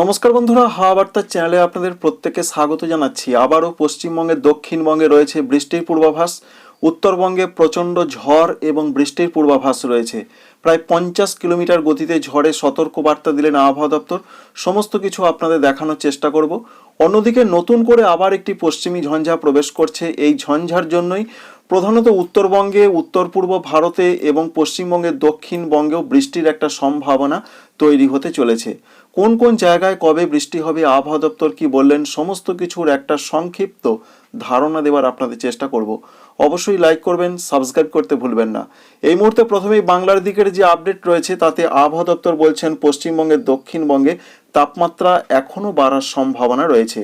নমস্কার বন্ধুরা, হাওয়া বার্তার চ্যানেলে আপনাদের প্রত্যেককে স্বাগত জানাচ্ছি। আবারও পশ্চিমবঙ্গের দক্ষিণবঙ্গে রয়েছে বৃষ্টির পূর্বাভাস, উত্তরবঙ্গে প্রচণ্ড ঝড় এবং বৃষ্টির পূর্বাভাস রয়েছে। প্রায় পঞ্চাশ কিলোমিটার গতিতে ঝড়ে সতর্ক বার্তা দিলেন আবহাওয়া দপ্তর। সমস্ত কিছু আপনাদের দেখানোর চেষ্টা করব। অন্যদিকে নতুন করে আবার একটি পশ্চিমী ঝঞ্ঝা প্রবেশ করছে। এই ঝঞ্ঝার জন্যই প্রধানত উত্তরবঙ্গে উত্তর পূর্ব ভারতে এবং পশ্চিমবঙ্গের দক্ষিণবঙ্গেও বৃষ্টির একটা সম্ভাবনা তৈরি হতে চলেছে। কোন কোন জায়গায় কবে বৃষ্টি হবে, আবহাওয়া দপ্তর কি বললেন, সমস্ত কিছুর একটা সংক্ষিপ্ত ধারণা দেওয়ার আপনাদের চেষ্টা করব। অবশ্যই লাইক করবেন সাবস্ক্রাইব করতে ভুলবেন না। এই মুহূর্তে প্রথমেই বাংলার দিকের যে আপডেট রয়েছে, তাতে আবহাওয়া দপ্তর বলছেন, পশ্চিমবঙ্গের দক্ষিণবঙ্গে তাপমাত্রা এখনও বাড়ার সম্ভাবনা রয়েছে।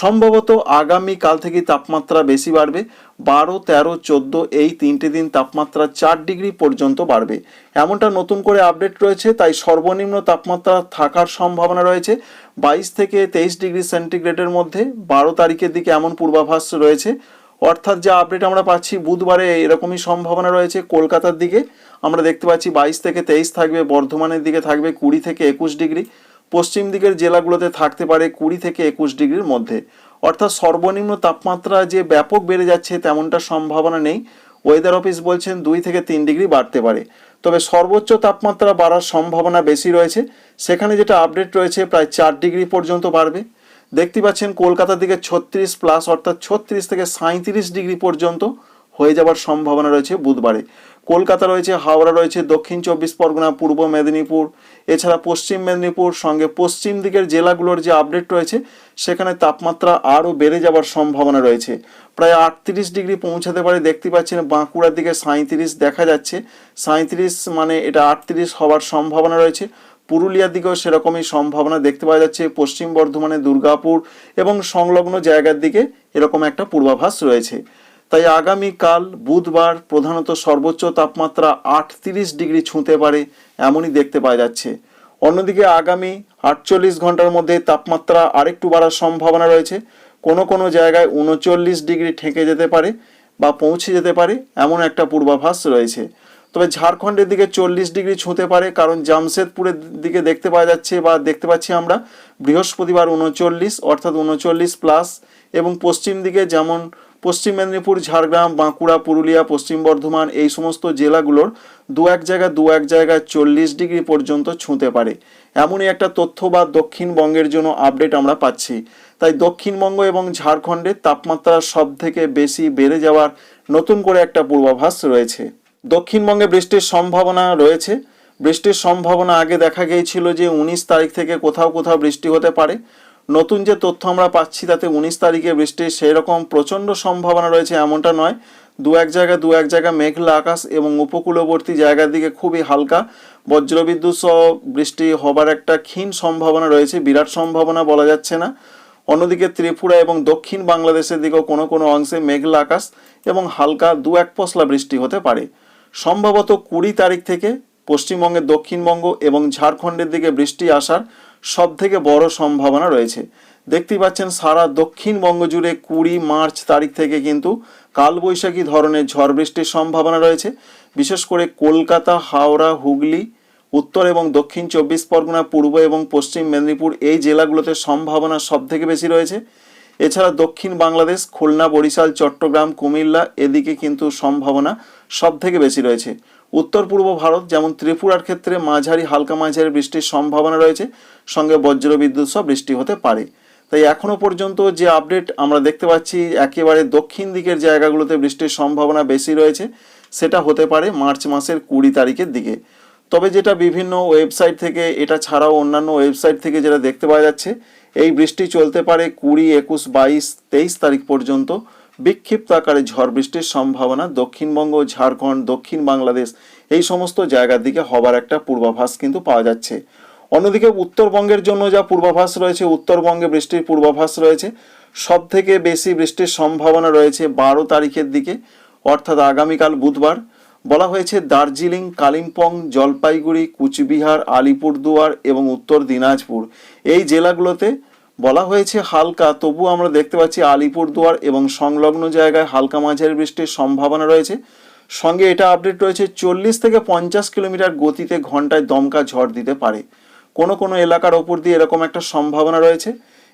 সম্ভবত আগামী কাল থেকে তাপমাত্রা বেশি বাড়বে। বারো, তেরো, চোদ্দ, এই তিনটে দিন তাপমাত্রা চার ডিগ্রি পর্যন্ত বাড়বে। এমনটা নতুন করে আপডেট রয়েছে, তাই সর্বনিম্ন তাপমাত্রা থাকার সম্ভাবনা রয়েছে। বাইশ থেকে তেইশ ডিগ্রি সেন্টিগ্রেডের মধ্যে বারো তারিখের দিকে এমন পূর্বাভাস রয়েছে। অর্থাৎ যে আপডেট আমরা পাচ্ছি, বুধবারে এরকমই সম্ভাবনা রয়েছে কলকাতার দিকে। আমরা দেখতে পাচ্ছি বাইশ থেকে তেইশ থাকবে, বর্ধমানের দিকে থাকবে কুড়ি থেকে একুশ ডিগ্রি। পশ্চিম দিকের জেলাগুলোতে থাকতে পারে কুড়ি থেকে একুশ ডিগ্রির মধ্যে। অর্থাৎ সর্বনিম্ন তাপমাত্রা যে ব্যাপক বেড়ে যাচ্ছে তেমনটা সম্ভাবনা নেই। ওয়েদার অফিস বলছেন দুই থেকে তিন ডিগ্রি বাড়তে পারে। তবে সর্বোচ্চ তাপমাত্রা বাড়ার সম্ভাবনা বেশি রয়েছে। সেখানে যেটা আপডেট রয়েছে, প্রায় চার ডিগ্রি পর্যন্ত বাড়বে। দেখতে পাচ্ছেন কলকাতার দিকে ছত্রিশ প্লাস অর্থাৎ ছত্রিশ থেকে সাঁত্রিশ ডিগ্রি পর্যন্ত। হয়ে যাওয়ার সম্ভাবনা রয়েছে বুধবারে। কলকাতা রয়েছে, হাওড়া রয়েছে, দক্ষিণ চব্বিশ পরগনা, পূর্ব মেদিনীপুর, এছাড়া পশ্চিম মেদিনীপুর, সঙ্গে পশ্চিম দিকের জেলাগুলোর যে আপডেট রয়েছে, সেখানে তাপমাত্রা আরও বেড়ে যাওয়ার সম্ভাবনা রয়েছে। প্রায় আটত্রিশ ডিগ্রি পৌঁছাতে পারে, দেখতে পাচ্ছেন বাঁকুড়ার দিকে সাঁত্রিশ দেখা যাচ্ছে। সাঁত্রিশ মানে এটা আটত্রিশ হওয়ার সম্ভাবনা রয়েছে। পুরুলিয়ার দিকেও সেরকমই সম্ভাবনা দেখতে পাওয়া যাচ্ছে। পশ্চিম বর্ধমানে দুর্গাপুর এবং সংলগ্ন জায়গার দিকে এরকম একটা পূর্বাভাস রয়েছে। তাই আগামীকাল বুধবার প্রধানত সর্বোচ্চ তাপমাত্রা আটত্রিশ ডিগ্রি ছুঁতে পারে এমনই দেখতে পাওয়া যাচ্ছে। অন্যদিকে আগামী আটচল্লিশ ঘণ্টার মধ্যে তাপমাত্রা আরেকটু বাড়ার সম্ভাবনা রয়েছে। কোনো কোনো জায়গায় উনচল্লিশ ডিগ্রি ঠেকে যেতে পারে বা পৌঁছে যেতে পারে এমন একটা পূর্বাভাস রয়েছে। তবে ঝাড়খণ্ডের দিকে চল্লিশ ডিগ্রি ছুঁতে পারে কারণ জামশেদপুরের দিকে দেখতে পাওয়া যাচ্ছে বা দেখতে পাচ্ছি আমরা বৃহস্পতিবার উনচল্লিশ অর্থাৎ উনচল্লিশ প্লাস এবং পশ্চিম দিকে যেমন পশ্চিম মেদিনীপুর, ঝাড়গ্রাম, বাঁকুড়া, পুরুলিয়া, পশ্চিম বর্ধমান এই সমস্ত জেলাগুলোর দু এক জায়গা দু এক জায়গায় চল্লিশ ডিগ্রি পর্যন্ত ছুঁতে পারে। এমনই একটা তথ্য বা দক্ষিণবঙ্গের জন্য আপডেট আমরা পাচ্ছি। তাই দক্ষিণবঙ্গ এবং ঝাড়খণ্ডের তাপমাত্রা সব থেকে বেশি বেড়ে যাওয়ার নতুন করে একটা পূর্বাভাস রয়েছে। দক্ষিণবঙ্গে বৃষ্টির সম্ভাবনা রয়েছে। বৃষ্টির সম্ভাবনা আগে দেখা গিয়েছিল যে উনিশ তারিখ থেকে কোথাও কোথাও বৃষ্টি হতে পারে। নতুন যে তথ্য আমরা পাচ্ছি তাতে উনিশ তারিখে বৃষ্টির সেই রকম প্রচণ্ড সম্ভাবনা রয়েছে এমনটা নয়। দু এক জায়গায় দু এক জায়গা মেঘলা আকাশ এবং উপকূলবর্তী জায়গার দিকে খুবই হালকা। বজ্রবিদ্যুৎ সহ বৃষ্টি হবার একটা ক্ষীণ সম্ভাবনা রয়েছে, বিরাট সম্ভাবনা বলা যাচ্ছে না। অন্যদিকে ত্রিপুরা এবং দক্ষিণ বাংলাদেশের দিকেও কোনো কোনো অংশে মেঘলা আকাশ এবং হালকা দু এক পশলা বৃষ্টি হতে পারে। সম্ভবত কুড়ি তারিখ থেকে পশ্চিমবঙ্গের দক্ষিণবঙ্গ এবং ঝাড়খণ্ডের দিকে বৃষ্টি আসার সব থেকে বড় সম্ভাবনা রয়েছে। দেখতেই পাচ্ছেন, সারা দক্ষিণবঙ্গ জুড়ে কুড়ি মার্চ তারিখ থেকে কিন্তু কালবৈশাখী ধরনের ঝড় বৃষ্টির সম্ভাবনা রয়েছে। বিশেষ করে কলকাতা, হাওড়া, হুগলি, উত্তর এবং দক্ষিণ চব্বিশ পরগনা, পূর্ব এবং পশ্চিম মেদিনীপুর এই জেলাগুলোতে সম্ভাবনা সব থেকে বেশি রয়েছে। এছাড়া দক্ষিণ বাংলাদেশ, খুলনা, বরিশাল, চট্টগ্রাম, কুমিল্লা এদিকে কিন্তু সম্ভাবনা সব থেকে বেশি রয়েছে। উত্তর পূর্ব ভারত, যেমন ত্রিপুরার ক্ষেত্রে মাঝারি, হালকা মাঝারি বৃষ্টির সম্ভাবনা রয়েছে, সঙ্গে বজ্রবিদ্যুৎ সহ বৃষ্টি হতে পারে। তাই এখনও পর্যন্ত যে আপডেট আমরা দেখতে পাচ্ছি, একেবারে দক্ষিণ দিকের জায়গাগুলোতে বৃষ্টির সম্ভাবনা বেশি রয়েছে, সেটা হতে পারে মার্চ মাসের কুড়ি তারিখের দিকে। তবে যেটা বিভিন্ন ওয়েবসাইট থেকে, এটা ছাড়াও অন্যান্য ওয়েবসাইট থেকে যেটা দেখতে পাওয়া যাচ্ছে, এই বৃষ্টি চলতে পারে কুড়ি, একুশ, বাইশ, তেইশ তারিখ পর্যন্ত। বিক্ষিপ্ত আকারে ঝড় বৃষ্টির সম্ভাবনা দক্ষিণবঙ্গ, ঝাড়খণ্ড, দক্ষিণ বাংলাদেশ এই সমস্ত জায়গার দিকে হবার একটা পূর্বাভাস কিন্তু পাওয়া যাচ্ছে। অন্যদিকে উত্তরবঙ্গের জন্য যা পূর্বাভাস রয়েছে, উত্তরবঙ্গে বৃষ্টির পূর্বাভাস রয়েছে। সব থেকে বেশি বৃষ্টির সম্ভাবনা রয়েছে বারো তারিখের দিকে, অর্থাৎ আগামীকাল বুধবার। বলা হয়েছে দার্জিলিং, কালিম্পং, জলপাইগুড়ি, কুচবিহার, আলিপুরদুয়ার এবং উত্তর দিনাজপুর। এই জেলাগুলোতে বলা হয়েছে হালকা তবু আমরা দেখতে পাচ্ছি আলিপুরদুয়ার এবং সংলগ্ন জায়গায় হালকা মাঝারি বৃষ্টির সম্ভাবনা রয়েছে। সঙ্গে এটা আপডেট রয়েছে, চল্লিশ থেকে পঞ্চাশ কিলোমিটার গতিতে ঘন্টায় দমকা ঝড় দিতে পারে। কোনো কোনো এলাকার ওপর দিয়ে এরকম একটা সম্ভাবনা রয়েছে।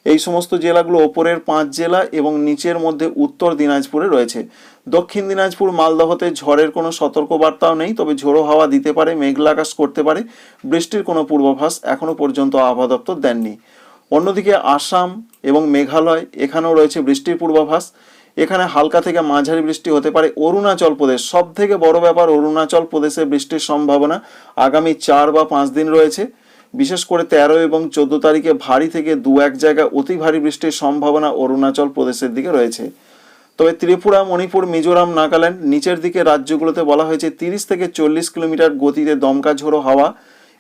এই সমস্ত জেলাগুলো ওপরের পাঁচ জেলা এবং নিচের মধ্যে উত্তর দিনাজপুরে রয়েছে। দক্ষিণ দিনাজপুর, মালদহতে ঝড়ের কোনো সতর্কবার্তাও নেই, তবে ঝোড়ো হাওয়া দিতে পারে, মেঘলা আকাশ করতে পারে। বৃষ্টির কোনো পূর্বাভাস এখনও পর্যন্ত আবহাওয়া দপ্তর দেননি। অন্যদিকে আসাম এবং মেঘালয়, এখানেও রয়েছে বৃষ্টির পূর্বাভাস। এখানে হালকা থেকে মাঝারি বৃষ্টি হতে পারে। অরুণাচল প্রদেশ সব থেকে বড় ব্যাপার অরুণাচল প্রদেশে বৃষ্টির সম্ভাবনা আগামী চার বা পাঁচ দিন রয়েছে। বিশেষ করে তেরো এবং চোদ্দ তারিখে ভারী থেকে দু এক জায়গায় অতি ভারী বৃষ্টির সম্ভাবনা অরুণাচল প্রদেশের দিকে রয়েছে। তবে ত্রিপুরা, মণিপুর, মিজোরাম, নাগাল্যান্ড নিচের দিকে রাজ্যগুলোতে বলা হয়েছে তিরিশ থেকে চল্লিশ কিলোমিটার গতিতে দমকা ঝোড়ো হাওয়া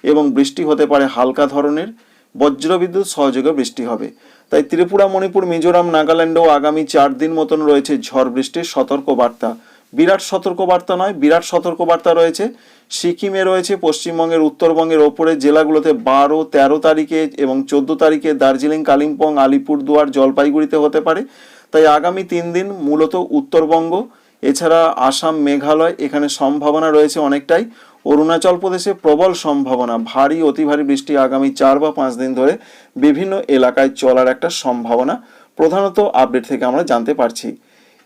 এবং বৃষ্টি হতে পারে হালকা ধরনের। বজ্রবিদ্যুৎ সহযোগে বৃষ্টি হবে। তাই ত্রিপুরা, মণিপুর, মিজোরাম নাগাল্যান্ডেও আগামী চার দিন মতন রয়েছে ঝড় বৃষ্টির সতর্ক বার্তা বিরাট সতর্কবার্তা নয়, বিরাট সতর্কবার্তা রয়েছে। সিকিমে রয়েছে পশ্চিমবঙ্গের, উত্তরবঙ্গের ওপরে জেলাগুলোতে বারো, তেরো তারিখে এবং চোদ্দ তারিখে দার্জিলিং, কালিম্পং, আলিপুরদুয়ার, জলপাইগুড়িতে হতে পারে। তাই আগামী তিন দিন মূলত উত্তরবঙ্গ, এছাড়া আসাম, মেঘালয়, এখানে সম্ভাবনা রয়েছে অনেকটাই। অরুণাচল প্রদেশে প্রবল সম্ভাবনা, ভারী, অতি ভারী বৃষ্টি আগামী চার বা পাঁচ দিন ধরে বিভিন্ন এলাকায় চলার একটা সম্ভাবনা প্রধানত আপডেট থেকে আমরা জানতে পারছি।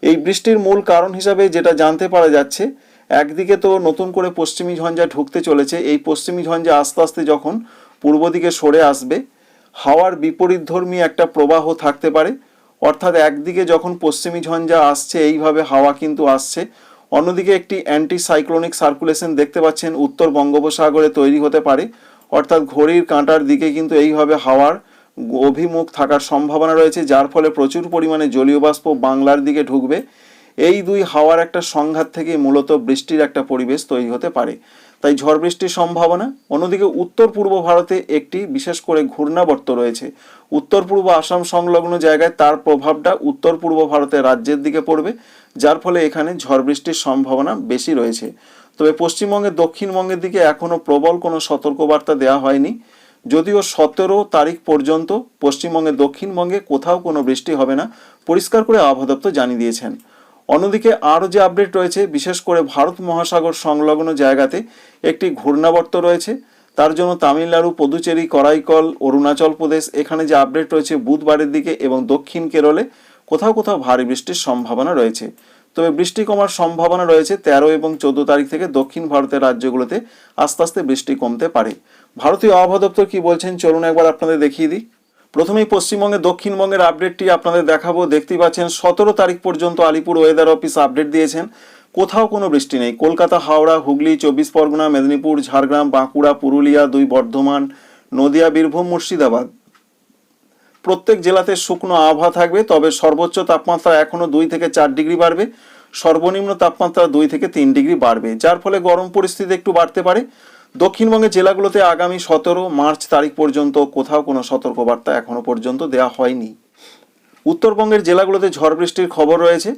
এই বৃষ্টির মূল কারণ হিসাবে যেটা জানতে পারা যাচ্ছে, একদিকে তো নতুন করে পশ্চিমী ঝঞ্ঝা ঢুকতে চলেছে, এই পশ্চিমী ঝঞ্ঝা আস্তে আস্তে যখন পূর্ব দিকে সরে আসবে, হাওয়ার বিপরীতধর্মী একটা প্রবাহ থাকতে পারে। অর্থাৎ একদিকে যখন পশ্চিমী ঝঞ্ঝা আসছে, এইভাবে হাওয়া কিন্তু আসছে অন্যদিকে একটি অ্যান্টিসাইক্লোনিক সার্কুলেশন দেখতে পাচ্ছেন, উত্তর বঙ্গোপসাগরে তৈরি হতে পারে। অর্থাৎ ঘড়ির কাঁটার দিকে কিন্তু এইভাবে হাওয়ার অভিমুখ থাকার সম্ভাবনা রয়েছে, যার ফলে প্রচুর পরিমাণে জলীয় বাষ্প বাংলার দিকে ঢুকবে। এই দুই হাওয়ার একটা সংঘাত থেকে মূলত বৃষ্টির একটা পরিবেশ তৈরি হতে পারে। তাই ঝড় বৃষ্টির সম্ভাবনা। অন্যদিকে উত্তর পূর্ব ভারতে একটি বিশেষ করে ঘূর্ণাবর্ত রয়েছে। উত্তর পূর্ব আসাম সংলগ্ন জায়গায় তার প্রভাবটা উত্তর পূর্ব ভারতের রাজ্যের দিকে পড়বে, যার ফলে এখানে ঝড় বৃষ্টির সম্ভাবনা বেশি রয়েছে। তবে পশ্চিমবঙ্গের দক্ষিণবঙ্গের দিকে এখনও প্রবল কোনো সতর্কবার্তা দেওয়া হয়নি। যদিও সতেরো তারিখ পর্যন্ত পশ্চিমবঙ্গের দক্ষিণবঙ্গে কোথাও কোনো বৃষ্টি হবে না, পরিষ্কার করে আবহাওয়া দপ্তর জানিয়ে দিয়েছেন। অন্যদিকে আরও যে আপডেট রয়েছে, বিশেষ করে ভারত মহাসাগর সংলগ্ন জায়গাতে একটি ঘূর্ণাবর্ত রয়েছে। তার জন্য তামিলনাড়ু, পদুচেরি, করাইকল, অরুণাচল প্রদেশ এখানে যে আপডেট রয়েছে বুধবারের দিকে এবং দক্ষিণ কেরলে কোথাও কোথাও ভারী বৃষ্টির সম্ভাবনা রয়েছে। তবে বৃষ্টি কমার সম্ভাবনা রয়েছে তেরো এবং চোদ্দ তারিখ থেকে দক্ষিণ ভারতের রাজ্যগুলোতে আস্তে আস্তে বৃষ্টি কমতে পারে। ভারতীয় আবহাওয়া দপ্তর কি বলছেন, চলুন একবার আপনাদের দেখিয়ে দিই। প্রথমেই পশ্চিমবঙ্গে দক্ষিণবঙ্গের আপডেটটি আপনাদের দেখাবো। দেখতেই পাচ্ছেন, সতেরো তারিখ পর্যন্ত আলিপুর ওয়েদার অফিস আপডেট দিয়েছেন। কোথাও কোনো বৃষ্টি নেই। কলকাতা, হাওড়া, হুগলি, চব্বিশ পরগনা, মেদিনীপুর, ঝাড়গ্রাম, বাঁকুড়া, পুরুলিয়া, দুই বর্ধমান, নদিয়া, বীরভূম, মুর্শিদাবাদ। প্রত্যেক জেলাতে শুকনো আবহাওয়া থাকবে, তবে সর্বোচ্চ তাপমাত্রা এখনও দুই থেকে চার ডিগ্রি বাড়বে। সর্বনিম্ন তাপমাত্রা দুই থেকে তিন ডিগ্রি বাড়বে। যার ফলে গরম পরিস্থিতি একটু বাড়তে পারে। দক্ষিণবঙ্গের জেলাগুলোতে আগামী সতেরো মার্চ তারিখ পর্যন্ত কোথাও কোনো সতর্কবার্তা এখনও পর্যন্ত দেওয়া হয়নি। উত্তরবঙ্গের জেলাগুলোতে ঝড় বৃষ্টির খবর রয়েছে।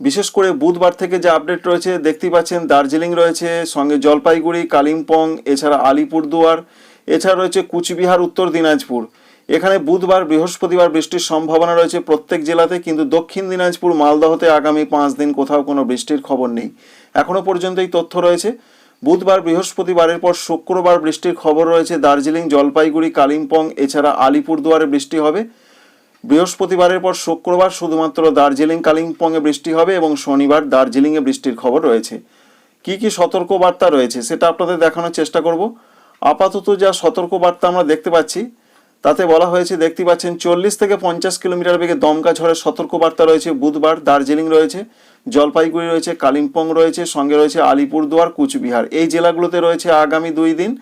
বিশেষ করে বুধবার থেকে যে আপডেট রয়েছে, দেখতেই পাচ্ছেন দার্জিলিং রয়েছে, সঙ্গে জলপাইগুড়ি, কালিম্পং, এছাড়া আলিপুরদুয়ার, এছাড়া রয়েছে কুচবিহার, উত্তর দিনাজপুর। এখানে বুধবার, বৃহস্পতিবার বৃষ্টির সম্ভাবনা রয়েছে প্রত্যেক জেলাতে, কিন্তু দক্ষিণ দিনাজপুর, মালদহতে আগামী পাঁচ দিন কোথাও কোনো বৃষ্টির খবর নেই। এখনও পর্যন্ত এই তথ্য রয়েছে। বুধবার বৃহস্পতিবারের পর শুক্রবার বৃষ্টির খবর রয়েছে দার্জিলিং, জলপাইগুড়ি, কালিম্পং, এছাড়া আলিপুরদুয়ারে বৃষ্টি হবে। বৃহস্পতিবারের পর শুক্রবার শুধুমাত্র দার্জিলিং, কালিম্পংয়ে বৃষ্টি হবে এবং শনিবার দার্জিলিংয়ে বৃষ্টির খবর রয়েছে। কি কি সতর্কবার্তা রয়েছে সেটা আপনাদের দেখানোর চেষ্টা করব। আপাতত যা সতর্কবার্তা আমরা দেখতে পাচ্ছি, তাতে বলা হয়েছে দেখতে পাচ্ছেন চল্লিশ থেকে পঞ্চাশ কিলোমিটার বেগে দমকা ঝড়ের সতর্কবার্তা রয়েছে। বুধবার দার্জিলিং রয়েছে। জলপাইগুড়ি রয়েছে, কালিম্পং রয়েছে, সঙ্গে রয়েছে আলিপুরদুয়ার, কুচবিহার। এই জেলাগুলোতে রয়েছে আগামী দুই দিন।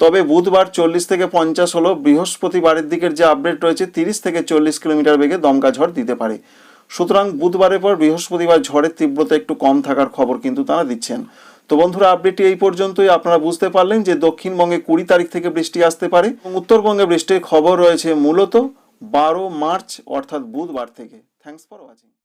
তবে বুধবার চল্লিশ থেকে পঞ্চাশ হলো বৃহস্পতিবারের দিকের যে আপডেট রয়েছে, তিরিশ থেকে চল্লিশ কিলোমিটার বেগে দমকা ঝড় দিতে পারে। সুতরাং বুধবারের পর বৃহস্পতিবার ঝড়ের তীব্রতা একটু কম থাকার খবর কিন্তু তারা দিচ্ছেন। তো বন্ধুরা আপডেটটি এই পর্যন্তই। আপনারা বুঝতে পারলেন যে দক্ষিণবঙ্গে কুড়ি তারিখ থেকে বৃষ্টি আসতে পারে উত্তরবঙ্গে বৃষ্টির খবর রয়েছে মূলত বারো মার্চ, অর্থাৎ বুধবার থেকে। Thanks for watching